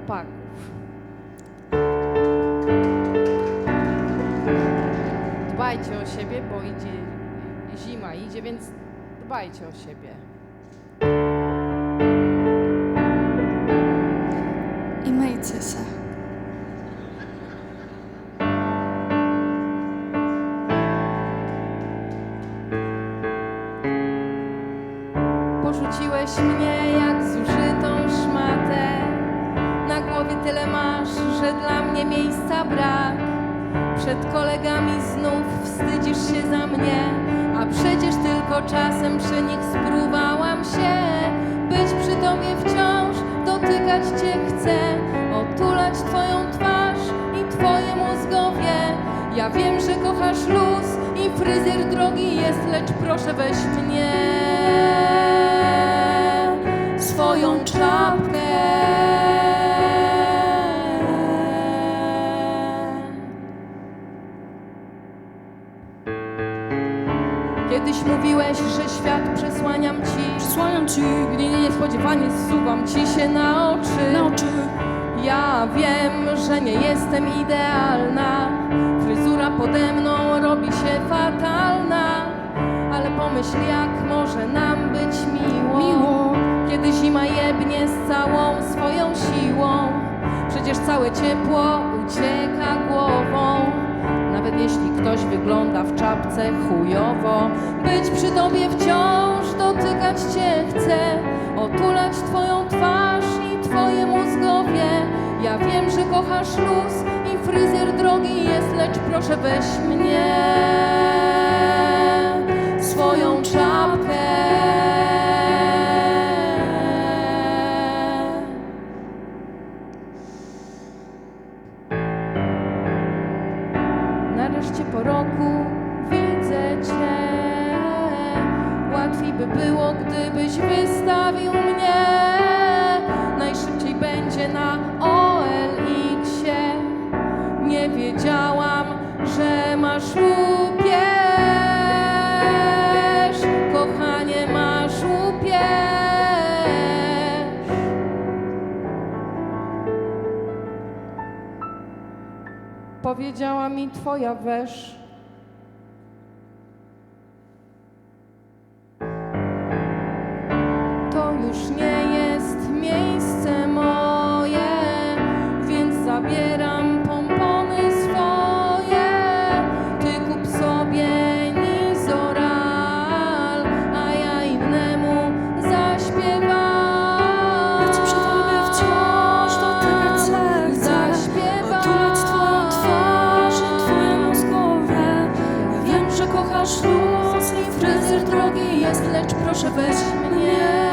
chłopaków. Dbajcie o siebie, bo idzie zima, idzie, więc dbajcie o siebie. I myjcie się. Porzuciłeś mnie jak zużytą szmatę. Tyle masz, że dla mnie miejsca brak. Przed kolegami znów wstydzisz się za mnie, a przecież tylko czasem przy nich spróbowałam się być przy tobie wciąż, dotykać cię chcę, otulać twoją twarz i twoje mózgowie. Ja wiem, że kochasz luz i fryzjer drogi jest, lecz proszę weź mnie Kiedyś mówiłeś, że świat przesłaniam ci, Przysłaniam ci gdy niespodziewanie zsuwam ci się na oczy. na oczy. Ja wiem, że nie jestem idealna. Fryzura pode mną robi się fatalna. Ale pomyśl, jak może nam być miło. Miło. Kiedy zima jebnie z całą swoją siłą. Przecież całe ciepło ucieka głową. Ktoś wygląda w czapce chujowo, być przy tobie wciąż, dotykać cię chcę, otulać twoją twarz i twoje mózgowie. Ja wiem, że kochasz luz i fryzjer drogi jest, lecz proszę weź mnie Nareszcie po roku widzę Cię. Łatwiej by było, gdybyś wystawił mnie. Najszybciej będzie na OLX-ie. Nie wiedziałam, że masz łupież. Powiedziała mi twoja wesz. na i fryzjer drogi jest, lecz proszę weź mnie.